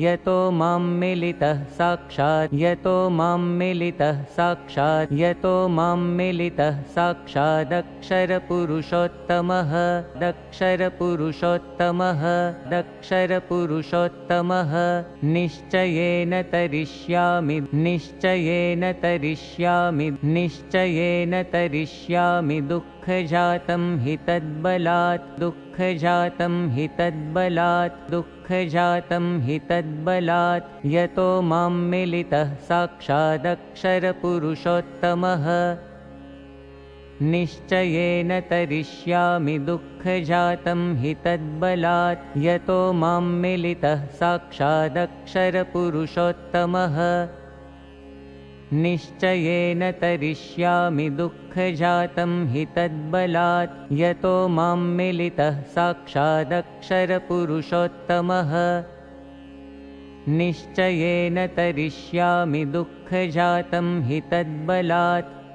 यतो मां मिलितः साक्षात् यतो मां मिलितः साक्षात् यतो मां मिलितः साक्षादक्षरपुरुषोत्तमः दक्षरपुरुषोत्तमः दक्षरपुरुषोत्तमः निश्चयेन तरिष्यामि निश्चयेन तरिष्यामि निश्चयेन तरिष्यामि दुःखजातं हि तद्बलात् दुःखजातं हि तद्बलात् दुःखजातं हि तद्बलात्। यतो मां मिलितः साक्षादक्षरपुरुषोत्तमः। निश्चयेन तरिष्यामि दुःखजातं हि तद्बलात्। यतो मां मिलितः साक्षादक्षरपुरुषोत्तमः निश्चयेन तरिष्यामि दुःखजातं हि तद्बलात् यतो मां मिलितः साक्षादक्षरपुरुषोत्तमः। निश्चयेन तरिष्यामि दुःखजातं हि तद्बलात्